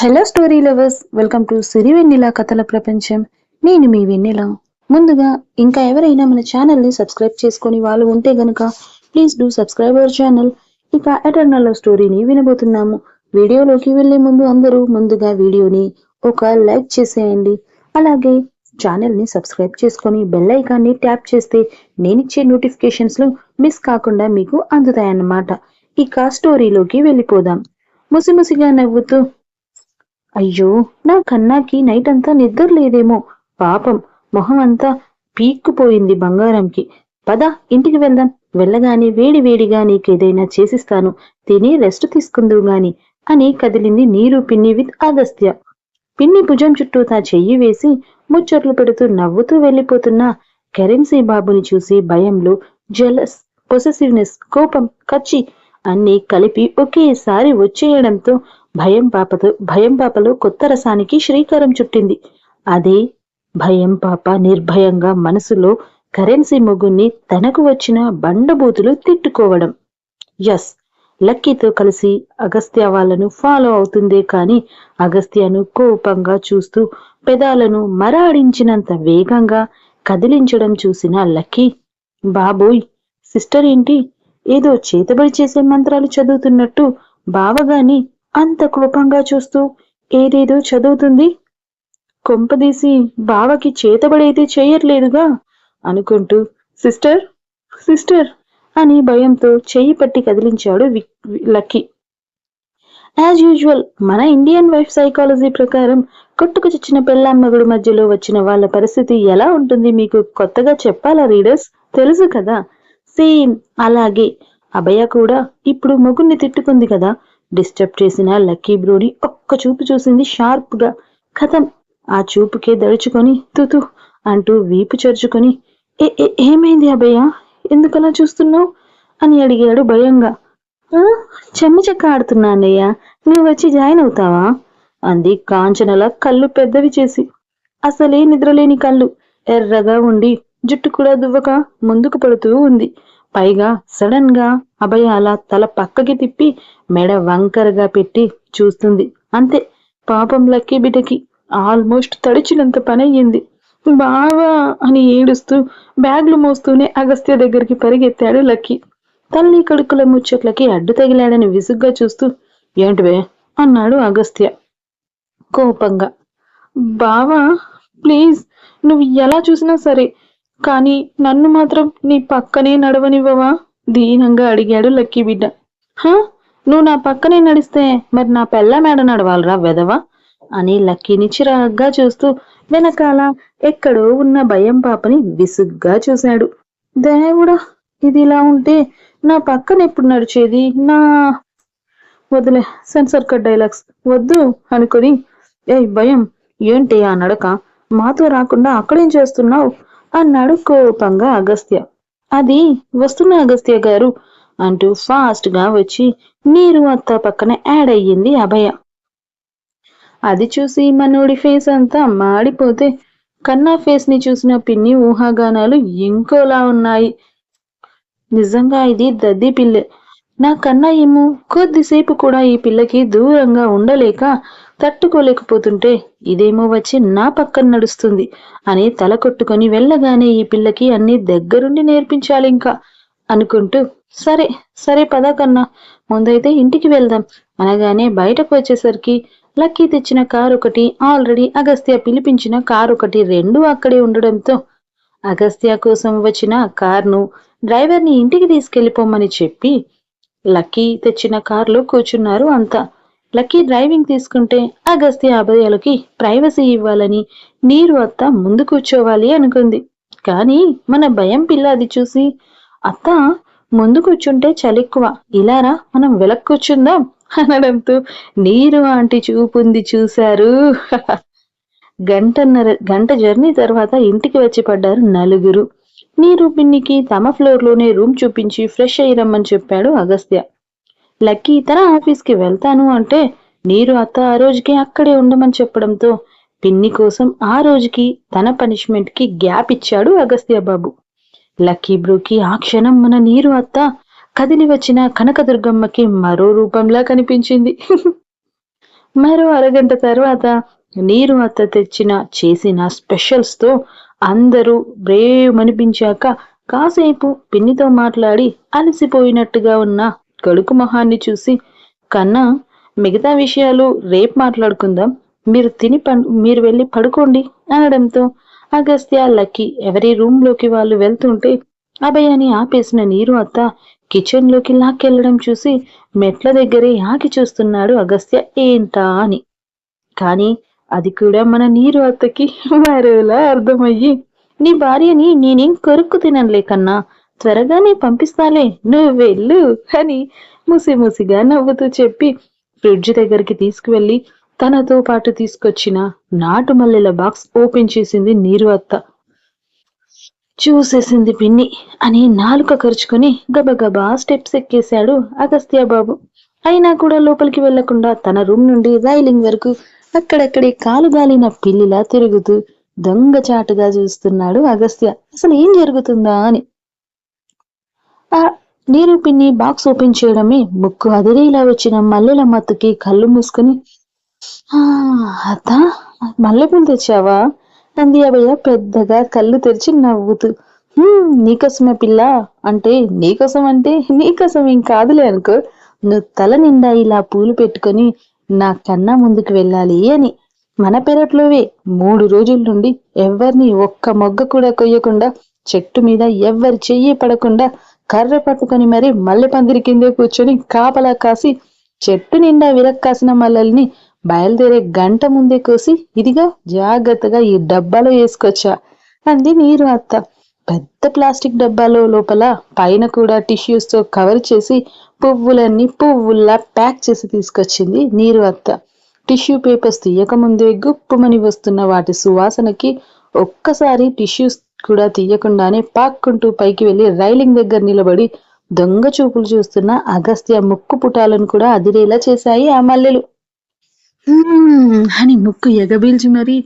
Hello story lovers welcome to Siri Vennela కథల ప్రపంచం నేను మీ వెన్నెల. ముందుగా ఇంకా ఎవరైనా మన ఛానల్ని సబ్స్క్రైబ్ చేసుకొని వాళ్ళు ఉంటే గనుక please do subscribe our channel ఇక ఎటర్నల్ స్టోరీని వినబోతున్నాము. వీడియోలోకి వెళ్ళే ముందు అందరూ ముందుగా వీడియోని ఒక లైక్ చేసేయండి. అలాగే ఛానల్ని సబ్స్క్రైబ్ చేసుకొని బెల్ ఐకాన్ని ట్యాప్ చేస్తే నేనిచ్చే నోటిఫికేషన్స్లు మిస్ కాకుండా మీకు అందుతాయన్నమాట. ఇక స్టోరీలోకి వెళ్ళిపోదాం. ముసిముసిగా నవ్వుతూ అయ్యో నా కన్నాకి నైట్ అంతా నిద్ర లేదేమో పాపం మొహం అంతా పీక్కుపోయింది బంగారంకి. పద ఇంటికి వెళ్దాం. వెళ్ళగానే వేడి వేడిగా నీకేదైనా చేసిస్తాను. తిని రెస్ట్ తీసుకుందురు గాని అని కదిలింది నీరు పిన్ని విత్ అగస్త్య పిన్ని భుజం చుట్టూ తా చెయ్యి వేసి ముచ్చట్లు పెడుతూ నవ్వుతూ వెళ్ళిపోతున్న కరెన్సీ బాబుని చూసి భయంలో జలస్ పొసెసివ్నెస్ కోపం కచ్చి అన్ని కలిపి ఒకేసారి వచ్చేయడంతో భయం పాపతో భయం పాపలో కొత్త రసానికి శ్రీకారం చుట్టింది. అదే భయం పాప నిర్భయంగా మనసులో కరెన్సీ మొగుణ్ణి తనకు వచ్చిన బండబూతులు తిట్టుకోవడం. ఎస్ లక్కీతో కలిసి అగస్త్య వాళ్ళను ఫాలో అవుతుందే కాని అగస్త్యను కోపంగా చూస్తూ పెదాలను మరాడించినంత వేగంగా కదిలించడం చూసిన లక్కీ బాబోయ్ సిస్టర్ ఏంటి? ఏదో చేతబడి చేసే మంత్రాలు చదువుతున్నట్టు బావగాని అంత కోపంగా చూస్తూ ఏదేదో చదువుతుంది. కొంపదీసి బావకి చేతబడైతే చేయట్లేదుగా అనుకుంటూ సిస్టర్ సిస్టర్ అని భయంతో చెయ్యి పట్టి కదిలించాడు లక్కీ. యాజ్ యూజువల్ మన ఇండియన్ వైఫ్ సైకాలజీ ప్రకారం కొట్టుకు చచ్చిన పెళ్ళామ్మగుడు మధ్యలో వచ్చిన వాళ్ళ పరిస్థితి ఎలా ఉంటుంది మీకు కొత్తగా చెప్పాలా రీడర్స్ తెలుసు కదా. సేమ్ అలాగే. అభయ కూడా ఇప్పుడు మొగుణ్ణి తిట్టుకుంది కదా. డిస్టర్బ్ చేసిన లక్కీ బ్రోని ఒక్క చూపు చూసింది షార్ప్గా కథం ఆ చూపుకే దడుచుకొని తుతు అంటూ వీపు చరుచుకొని "ఏ ఏ- ఏమైంది అభయ? ఎందుకలా చూస్తున్నావు? అని అడిగాడు భయంగా. "ఆ, చెమ్మ చెక్క నువ్వు వచ్చి జాయిన్ అవుతావా? అంది కాంచనల కళ్ళు పెద్దవి చేసి. అసలే నిద్రలేని కళ్ళు. ఎర్రగా ఉండి జుట్టు కూడా దువ్వక ముందుకు పడుతూ ఉంది. పైగా సడన్గా అభయ అలా తల పక్కకి తిప్పి మెడ వంకరగా పెట్టి చూస్తుంది. అంతే పాపం లక్కీ బిడ్డకి ఆల్మోస్ట్ తడిచినంత పని అయ్యింది బావా అని ఏడుస్తూ బ్యాగ్లు మోస్తూనే అగస్త్య దగ్గరికి పరిగెత్తాడు లక్కీ. తల్లి కడుకుల ముచ్చట్లకి అడ్డు తగిలాడని విసుగ్గా చూస్తూ ఏంటివే? అన్నాడు అగస్త్య. కోపంగా బావా ప్లీజ్ నువ్వు ఎలా చూసినా సరే కానీ నన్ను మాత్రం నీ పక్కనే నడవనివ్వవా? దీనంగా అడిగాడు లక్కీ బిడ్డ. హా? నువ్వు నా పక్కనే నడిస్తే మరి నా పెళ్ళ మేడ నడవాలరా వెదవా అని లక్కీని చిరాగ్గా చూస్తూ వెనకాల ఎక్కడో ఉన్న భయం పాపని విసుగ్గా చూశాడు. దేవుడా ఇది ఇలా ఉంటే నా పక్కన ఎప్పుడు నడిచేది? నా వదిలే సెన్సర్ కట్ డైలాగ్స్ వద్దు అనుకొని ఏ భయం ఏంటి ఆ నడక? మాతో రాకుండా అక్కడేం చేస్తున్నావు? అన్నాడు కోపంగా అగస్త్య. అది వస్తున్న అగస్త్య గారు అంటూ ఫాస్ట్గా వచ్చి నీరు అత్త పక్కన యాడ్ అయ్యింది అభయ. అది చూసి మనోడి ఫేస్ అంతా మాడిపోతే కన్నా ఫేస్ని చూసిన పిన్ని ఊహాగానాలు ఇంకోలా ఉన్నాయి. నిజంగా ఇది దద్ది పిల్లే. నా కన్నా ఏమో కొద్దిసేపు కూడా ఈ పిల్లకి దూరంగా ఉండలేక తట్టుకోలేకపోతుంటే ఇదేమో వచ్చి నా పక్కన నడుస్తుంది అని తల కొట్టుకొని వెళ్ళగానే ఈ పిల్లకి అన్ని దగ్గరుండి నేర్పించాలి ఇంకా అనుకుంటూ సరే సరే పదా కన్నా ముందైతే ఇంటికి వెళ్దాం అనగానే బయటకు వచ్చేసరికి లక్కీ తెచ్చిన కారు ఒకటి ఆల్రెడీ అగస్త్య పిలిపించిన కారు ఒకటి రెండు అక్కడే ఉండడంతో అగస్త్య కోసం వచ్చిన కార్ను డ్రైవర్ని ఇంటికి తీసుకెళ్ళిపోమని చెప్పి లక్కీ తెచ్చిన కారులో కూర్చున్నారు అంతా. లక్కీ డ్రైవింగ్ తీసుకుంటే అగస్త్య అభయాలకి ప్రైవసీ ఇవ్వాలని నీరు అత్త ముందు కూర్చోవాలి అనుకుంది. కానీ మన భయం పిల్ల అది చూసి అత్త ముందు కూర్చుంటే చలెక్కువ. ఇలారా మనం వెలక్ కూర్చుందాం? అనడంతో నీరు ఆంటీ చూపుంది చూశారు. గంటన్నర గంట జర్నీ తర్వాత ఇంటికి వచ్చి పడ్డారు నలుగురు. నీరు పిన్నికి తమ ఫ్లోర్లోనే రూమ్ చూపించి ఫ్రెష్ అయ్యి రమ్మని చెప్పాడు అగస్త్య. లక్కీ తన ఆఫీస్కి వెళ్తాను అంటే నీరు అత్త ఆ రోజుకి అక్కడే ఉండమని చెప్పడంతో పిన్ని కోసం ఆ రోజుకి తన పనిష్మెంట్కి గ్యాప్ ఇచ్చాడు అగస్త్య బాబు. లక్కీ బ్రూకి ఆ క్షణం మన నీరు అత్త కదిలి వచ్చిన కనకదుర్గమ్మకి మరో రూపంలా కనిపించింది. మరో అరగంట తర్వాత నీరు అత్త తెచ్చిన చేసిన స్పెషల్స్తో అందరూ బ్రేవ్ అనిపించాక కాసేపు పిన్నితో మాట్లాడి అలసిపోయినట్టుగా ఉన్న గడుకు మొహాన్ని చూసి కన్నా మిగతా విషయాలు రేపు మాట్లాడుకుందాం. మీరు తిని మీరు వెళ్ళి పడుకోండి అనడంతో అగస్త్య లక్కీ ఎవరి రూమ్లోకి వాళ్ళు వెళ్తుంటే అభయాన్ని ఆపేసిన నీరు అత్త కిచెన్లోకి లాక్కెళ్ళడం చూసి మెట్ల దగ్గరే ఆకి చూస్తున్నాడు అగస్త్య. ఏంటా అని. కానీ అది కూడా మన నీరు అత్తకి మరోలా అర్థమయ్యి నీ భార్యని నేనేం కొరుక్కు తిననులే కన్నా త్వరగానే పంపిస్తాలే నువ్వు వెళ్ళు అని ముసిముసిగా నవ్వుతూ చెప్పి ఫ్రిడ్జ్ దగ్గరికి తీసుకువెళ్ళి తనతో పాటు తీసుకొచ్చిన నాటు మల్లెల బాక్స్ ఓపెన్ చేసింది నీరు అత్త చూసేసింది పిన్ని అని నాలుక ఖర్చుకొని గబగబా స్టెప్స్ ఎక్కేశాడు అగస్త్య బాబు. అయినా కూడా లోపలికి వెళ్ళకుండా తన రూమ్ నుండి రైలింగ్ వరకు అక్కడక్కడే కాలుగాలిన పిల్లిలా తిరుగుతూ దొంగచాటుగా చూస్తున్నాడు అగస్త్య. అసలు ఏం జరుగుతుందా? అని నీరు పిన్ని బాక్స్ ఓపెన్ చేయడమే. ముక్కు అదిరేలా వచ్చిన మల్లెల మత్తుకి కళ్ళు మూసుకొని "ఆ, అత్త మల్లెపూలు తెచ్చావా? అంది అభయ పెద్దగా కళ్ళు తెరిచి నవ్వుతూ. నీకోసమే పిల్ల. అంటే నీకోసం అంటే నీకోసం ఏం కాదులే అనుకో. నువ్వు తల నిండా ఇలా పూలు పెట్టుకొని నా కన్నా ముందుకు వెళ్ళాలి అని. మన పెరట్లోవే మూడు రోజుల నుండి ఎవరిని ఒక్క మొగ్గ కూడా కొయ్యకుండా చెట్టు మీద ఎవ్వరి చెయ్యి పడకుండా కర్ర పట్టుకొని మరి మల్లె పందిరి కిందే కూర్చొని కాపలా కాసి చెట్టు నిండా విరక్కాసిన మల్లల్ని బయలుదేరే గంట ముందే కోసి ఇదిగా జాగ్రత్తగా ఈ డబ్బాలో వేసుకొచ్చా అంది నీరు అత్త. పెద్ద ప్లాస్టిక్ డబ్బాలో లోపల పైన కూడా టిష్యూస్తో కవర్ చేసి పువ్వులన్నీ పువ్వుల్లా ప్యాక్ చేసి తీసుకొచ్చింది నీరు అత్త. టిష్యూ పేపర్స్ తీయక ముందే గుప్పుమని వస్తున్న వాటి సువాసనకి ఒక్కసారి టిష్యూస్ కూడా తీయకుండానే పాక్కుంటూ పైకి వెళ్ళి రైలింగ్ దగ్గర నిలబడి దొంగ చూపులు చూస్తున్న అగస్త్య ముక్కు పుటాలను కూడా అదిరేలా చేశాయి ఆ మల్లెలు. అని ముక్కు ఎగబీల్చి మరి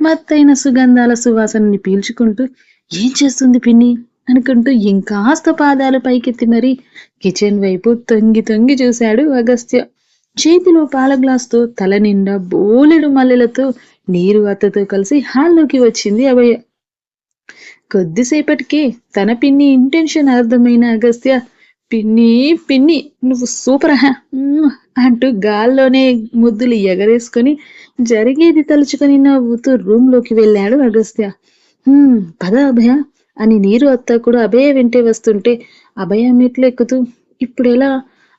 మత్తైన సుగంధాల సువాసనని పీల్చుకుంటూ ఏం చేస్తుంది పిన్ని? అనుకుంటూ ఇంకాస్త పాదాలు పైకెత్తి మరి కిచెన్ వైపు తొంగి తొంగి చూశాడు అగస్త్య. చేతిలో పాల గ్లాస్తో తల నిండా బోలెడు మల్లెలతో నీరు అత్తతో కలిసి హాల్లోకి వచ్చింది అభయ. కొద్దిసేపటికే తన పిన్ని ఇంటెన్షన్ అర్థమైన అగస్త్య పిన్ని పిన్ని నువ్వు సూపర్ హా అంటూ గాల్లోనే ముద్దులు ఎగరేసుకొని జరిగేది తలుచుకొని నవ్వుతూ రూమ్లోకి వెళ్ళాడు అగస్త్య. పద అభయ అని నీరు అత్త కూడా అభయ వెంటే వస్తుంటే అభయ మెట్లు ఎక్కుతూ ఇప్పుడెలా?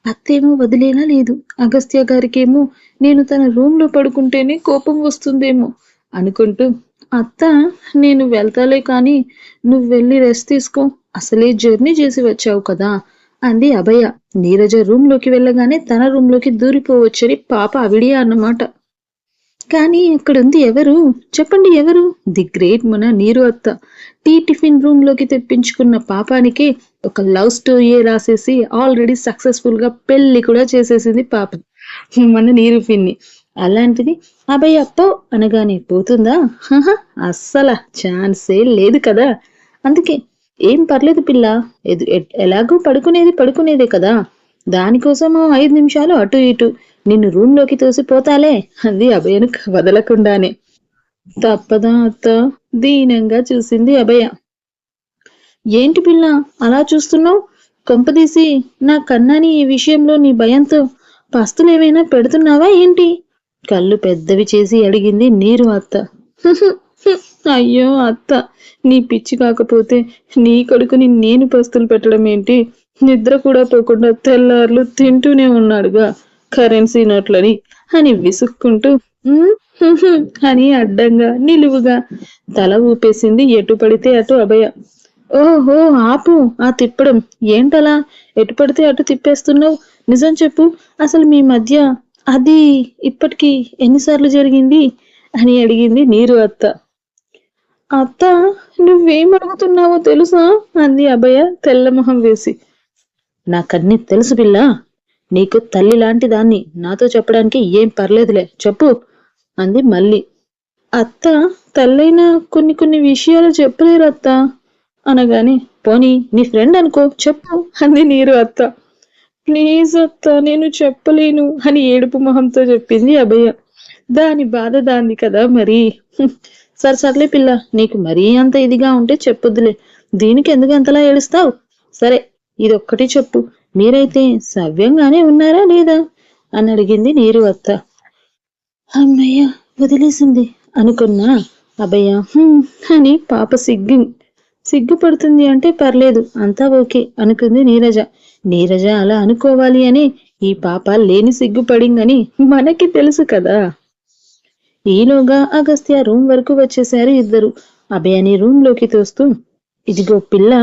అత్తేమో వదిలేలా లేదు. అగస్త్య గారికేమో నేను తన రూమ్లో పడుకుంటేనే కోపం వస్తుందేమో అనుకుంటూ అత్త నేను వెళ్తాలే కానీ నువ్వు వెళ్ళి రెస్ట్ తీసుకో. అసలే జర్నీ చేసి వచ్చావు కదా. అంది అభయ. నీరజ రూమ్లోకి వెళ్ళగానే తన రూమ్లోకి దూరిపోవచ్చని పాప అవిడియా అన్నమాట. కానీ అక్కడుంది ఎవరు? చెప్పండి ఎవరు? ది గ్రేట్ మన నీరు అత్త. టీ టిఫిన్ రూమ్లోకి తెప్పించుకున్న పాపానికి ఒక లవ్ స్టోరీయే రాసేసి ఆల్రెడీ సక్సెస్ఫుల్గా పెళ్ళి కూడా చేసేసింది పాప. మన నీరు పిన్ని. అలాంటిది అబ్బాయి అప్పో అనగానే పోతుందా? అస్సల ఛాన్సే లేదు కదా. అందుకే ఏం పర్లేదు పిల్ల ఎదు- ఎలాగో పడుకునేది పడుకునేదే కదా. దానికోసం ఐదు నిమిషాలు అటు ఇటు నిన్ను రూమ్లోకి తోసిపోతాలే అంది అభయను వదలకుండానే. తప్పదా అత్త? దీనంగా చూసింది అభయ. ఏంటి పిల్ల అలా చూస్తున్నావు? కొంపదీసి నా కన్నాని ఈ విషయంలో నీ భయంతో పస్తులేమైనా పెడుతున్నావా ఏంటి? కళ్ళు పెద్దవి చేసి అడిగింది నీరు అత్త. అయ్యో అత్త నీ పిచ్చి కాకపోతే నీ కొడుకుని నేను పస్తులు పెట్టడం ఏంటి? నిద్ర కూడా పోకుండా తెల్లార్లు తింటూనే ఉన్నాడుగా కరెన్సీ నోట్లని అని విసుక్కుంటూ అని అడ్డంగా నిలువుగా తల ఊపేసింది ఎటు పడితే అటు అభయ. ఓహో ఆపు ఆ తిప్పడం. ఏంటలా? ఎటు పడితే అటు తిప్పేస్తున్నావు? నిజం చెప్పు. అసలు మీ మధ్య అది ఇప్పటికి ఎన్నిసార్లు జరిగింది అని అడిగింది నీరు అత్త. అత్త నువ్వేం అడుగుతున్నావో తెలుసా? అంది అభయ తెల్లమొహం వేసి. నాకన్నీ తెలుసు పిల్ల. నీకు తల్లి లాంటి దాన్ని నాతో చెప్పడానికి ఏం పర్లేదులే. చెప్పు అంది మళ్ళీ. అత్త తల్లైన కొన్ని కొన్ని విషయాలు చెప్పలేరు అత్త అనగానే పోనీ నీ ఫ్రెండ్ అనుకో చెప్పు అంది నీరు అత్త. ప్లీజ్ అత్త నేను చెప్పలేను అని ఏడుపు మొహంతో చెప్పింది అభయ. దాని బాధ దాంది కదా మరి. సరే సర్లే పిల్ల నీకు మరీ అంత ఇదిగా ఉంటే చెప్పొద్దులే. దీనికి ఎందుకు అంతలా ఏడుస్తావు? సరే ఇదొక్కటి చెప్పు. మీరైతే సవ్యంగానే ఉన్నారా లేదా? అని అడిగింది నీరు అత్త. అమ్మయ్య వదిలేసింది అనుకున్నా అభయ. "హ్మ్" అని పాప సిగ్గు సిగ్గుపడుతుంది అంటే పర్లేదు అంతా ఓకే అనుకుంది నీరజ. నీరజ అలా అనుకోవాలి అని ఈ పాప లేని సిగ్గుపడిందని మనకి తెలుసు కదా. ఈలోగా అగస్త్య రూమ్ వరకు వచ్చేసారు ఇద్దరు. అభయని రూమ్లోకి తోస్తూ ఇదిగో పిల్ల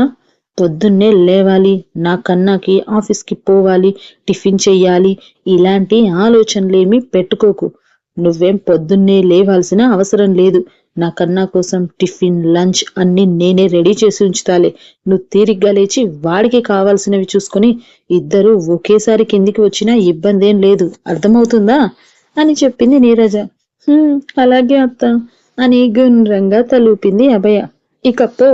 పొద్దున్నే లేవాలి నా కన్నాకి ఆఫీస్కి పోవాలి టిఫిన్ చెయ్యాలి ఇలాంటి ఆలోచనలేమి పెట్టుకోకు. నువ్వేం పొద్దున్నే లేవాల్సిన అవసరం లేదు. నా కన్నా కోసం టిఫిన్ లంచ్ అన్ని నేనే రెడీ చేసి ఉంచుతాలే. నువ్వు తీరిగ్గా లేచి వాడికి కావాల్సినవి చూసుకొని ఇద్దరు ఒకేసారి కిందికి వచ్చినా ఇబ్బంది ఏం లేదు. అర్థమవుతుందా? అని చెప్పింది నీరజ. "హ్మ్, అలాగే అత్త అని గుండ్రంగా తలూపింది అభయ. ఇక పో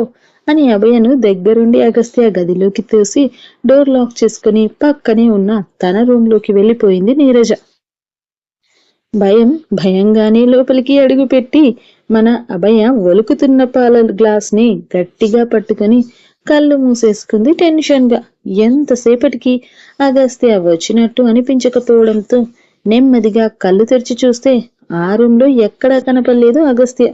అని అభయను దగ్గరుండి అగస్త్య గదిలోకి తోసి డోర్ లాక్ చేసుకుని పక్కనే ఉన్న తన రూమ్లోకి వెళ్ళిపోయింది నీరజ. భయం భయంగానే లోపలికి అడుగుపెట్టి మన అభయ వలుకుతున్న పాల గ్లాస్ని గట్టిగా పట్టుకొని కళ్ళు మూసేసుకుంది టెన్షన్గా ఎంతసేపటికి అగస్త్య వచ్చినట్టు అనిపించకపోవడంతో నెమ్మదిగా కళ్ళు తెరిచి చూస్తే ఆ రూమ్లో ఎక్కడా కనపడలేదు అగస్త్య.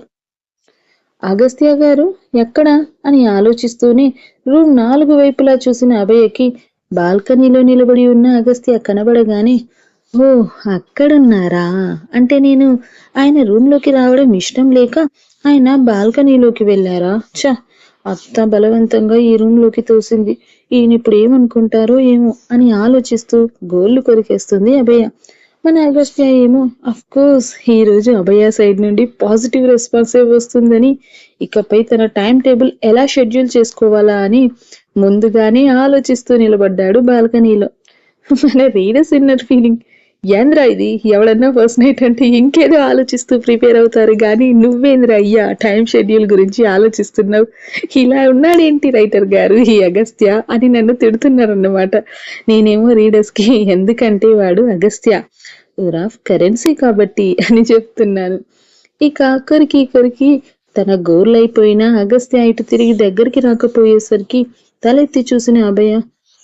అగస్త్య గారు ఎక్కడా అని ఆలోచిస్తూనే రూమ్ నాలుగు వైపులా చూసిన అభయకి బాల్కనీలో నిలబడి ఉన్న అగస్త్య కనబడగానే ఓ అక్కడున్నారా? అంటే నేను ఆయన రూమ్లోకి రావడం ఇష్టం లేక ఆయన బాల్కనీలోకి వెళ్ళారా? చ అత్త బలవంతంగా ఈ రూమ్లోకి తోసింది. ఈయన ఇప్పుడు ఏమనుకుంటారో ఏమో అని ఆలోచిస్తూ గోళ్ళు కొరికేస్తుంది అభయ. మన అగస్ట్య ఏమో అఫ్కోర్స్ ఈ రోజు అభయ సైడ్ నుండి పాజిటివ్ రెస్పాన్సే వస్తుందని ఇకపై తన టైం టేబుల్ ఎలా షెడ్యూల్ చేసుకోవాలా అని ముందుగానే ఆలోచిస్తూ నిలబడ్డాడు బాల్కనీలో. మన రీడర్స్ ఇన్నర్ ఫీలింగ్. ఏంద్రా ఇది? ఎవడన్నా ఫస్ట్ నైట్ అంటే ఇంకేదో ఆలోచిస్తూ ప్రిపేర్ అవుతారు కానీ నువ్వేంద్రా అయ్యా టైం షెడ్యూల్ గురించి ఆలోచిస్తున్నావు? ఇలా ఉన్నాడేంటి రైటర్ గారు? ఈ అగస్త్య అని నన్ను తిడుతున్నారన్నమాట. నేనేమో రీడర్స్కి ఎందుకంటే వాడు అగస్త్య. ఆఫ్ కరెన్సీ కాబట్టి అని చెప్తున్నాను. ఇక కొరికి కొరికి తన గోర్లు అయిపోయిన అగస్త్య ఇటు తిరిగి దగ్గరికి రాకపోయేసరికి తలెత్తి చూసిన అభయ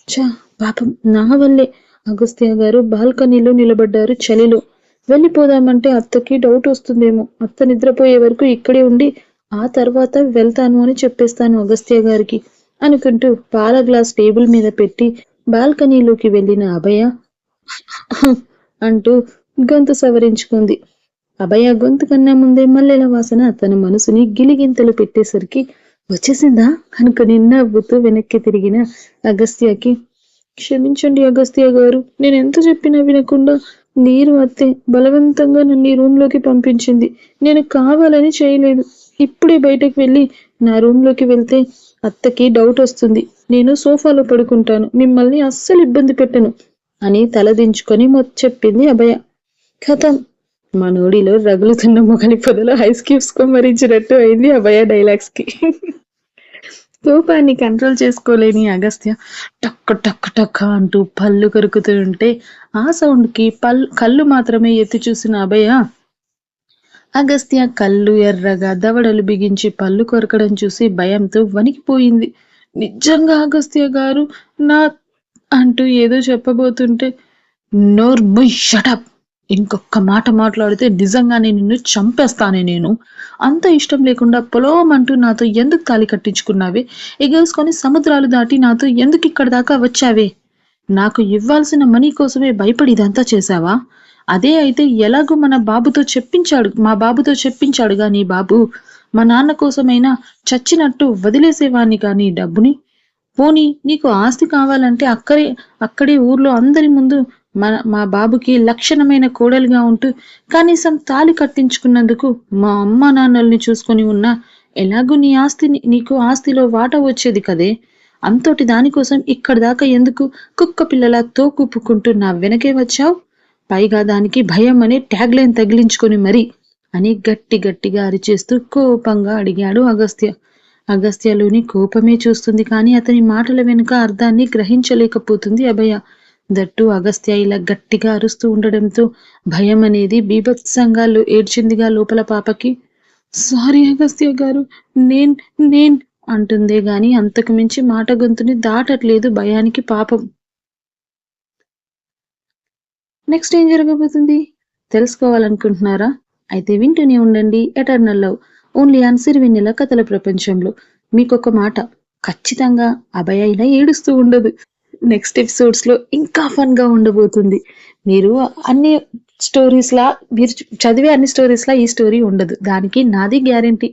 చా పాపం నా వల్లే అగస్త్య గారు బాల్కనీలో నిలబడ్డారు చలిలో. వెళ్ళిపోదామంటే అత్తకి డౌట్ వస్తుందేమో. అత్త నిద్రపోయే వరకు ఇక్కడే ఉండి ఆ తర్వాత వెళ్తాను అని చెప్పేస్తాను అగస్త్య గారికి అనుకుంటూ పాల గ్లాస్ టేబుల్ మీద పెట్టి బాల్కనీలోకి వెళ్ళిన అభయ అంటూ గొంతు సవరించుకుంది. అభయ గొంతు కన్నా ముందే మల్లెల వాసన తన మనసుని గిలిగింతలు పెట్టేసరికి వచ్చేసిందా? అనుకుని నవ్వుతూ వెనక్కి తిరిగిన అగస్త్యకి క్షమించండి అగస్త్య గారు. నేను ఎంత చెప్పినా వినకుండా నీరు అత్తే బలవంతంగా నన్ను ఈ రూమ్లోకి పంపించింది. నేను కావాలని చేయలేదు. ఇప్పుడే బయటకు వెళ్ళి నా రూమ్లోకి వెళ్తే అత్తకి డౌట్ వస్తుంది. నేను సోఫాలో పడుకుంటాను. మిమ్మల్ని అస్సలు ఇబ్బంది పెట్టను అని తలదించుకొని మొత్తం చెప్పింది అభయ. కథం. మనోడిలో రగులుతున్న మొగలి పొదలో ఐస్ క్యూబ్స్ కొమ్మరించినట్టు అయింది అభయ డైలాగ్స్కి. కోపాన్ని కంట్రోల్ చేసుకోలేని అగస్త్య టక్ టక్ టక్ అంటూ పళ్ళు కరుకుతుంటే ఉంటే ఆ సౌండ్కి పల్ కళ్ళు మాత్రమే ఎత్తి చూసిన అభయ అగస్త్య కళ్ళు ఎర్రగా దవడలు బిగించి పళ్ళు కొరకడం చూసి భయంతో వణికిపోయింది. నిజంగా అగస్త్య గారు నా అంటూ ఏదో చెప్పబోతుంటే నోర్మై షటప్ ఇంకొక మాట మాట్లాడితే నిజంగానే నిన్ను చంపేస్తానే నేను. అంత ఇష్టం లేకుండా పొలం అంటూ నాతో ఎందుకు తాలి కట్టించుకున్నావే? ఎగేసుకొని సముద్రాలు దాటి నాతో ఎందుకు ఇక్కడ దాకా వచ్చావే? నాకు ఇవ్వాల్సిన మనీ కోసమే భయపడి ఇదంతా చేశావా? అదే అయితే ఎలాగో మన బాబుతో చెప్పించాడు మా బాబుతో చెప్పించాడుగా నీ బాబు. మా నాన్న కోసమైనా చచ్చినట్టు వదిలేసేవాణ్ణి కానీ డబ్బుని? పోనీ నీకు ఆస్తి కావాలంటే అక్కడే అక్కడే ఊర్లో అందరి ముందు మా మా బాబుకి లక్షణమైన కోడలుగా ఉంటూ కనీసం తాలి కట్టించుకున్నందుకు మా అమ్మ నాన్నల్ని చూసుకొని ఉన్నా ఎలాగూ నీ ఆస్తిని నీకు ఆస్తిలో వాట వచ్చేది కదే? అంతటి దానికోసం ఇక్కడ దాకా ఎందుకు కుక్క పిల్లల తోకుప్పుకుంటూ నా వెనకే వచ్చావు? పైగా దానికి భయం అనే ట్యాగ్ లైన్ తగిలించుకొని మరి అని గట్టి గట్టిగా అరిచేస్తూ కోపంగా అడిగాడు అగస్త్య. అగస్త్యలోని కోపమే చూస్తుంది కానీ అతని మాటల వెనుక అర్థాన్ని గ్రహించలేకపోతుంది అభయ. దట్టు అగస్త్య ఇలా గట్టిగా అరుస్తూ ఉండడంతో భయం అనేది బీభత్సంగా ఏడ్చిందిగా లోపల పాపకి. సారీ అగస్త్య గారు నేన్ నేన్ అంటుందే గాని అంతకు మించి మాట గొంతుని దాటట్లేదు భయానికి పాపం. నెక్స్ట్ ఏం జరగబోతుంది? తెలుసుకోవాలనుకుంటున్నారా? అయితే వింటూనే ఉండండి ఎటర్నల్ లవ్ ఓన్లీ అన్సిరి సిరివెన్నెల కథల ప్రపంచంలో. మీకొక మాట ఖచ్చితంగా అభయ ఇలా ఏడుస్తూ ఉండదు. నెక్స్ట్ ఎపిసోడ్స్లో ఇంకా ఫన్గా ఉండబోతుంది. మీరు అన్ని స్టోరీస్ లా మీరు చదివే అన్ని స్టోరీస్ లా ఈ స్టోరీ ఉండదు. దానికి నాది గ్యారంటీ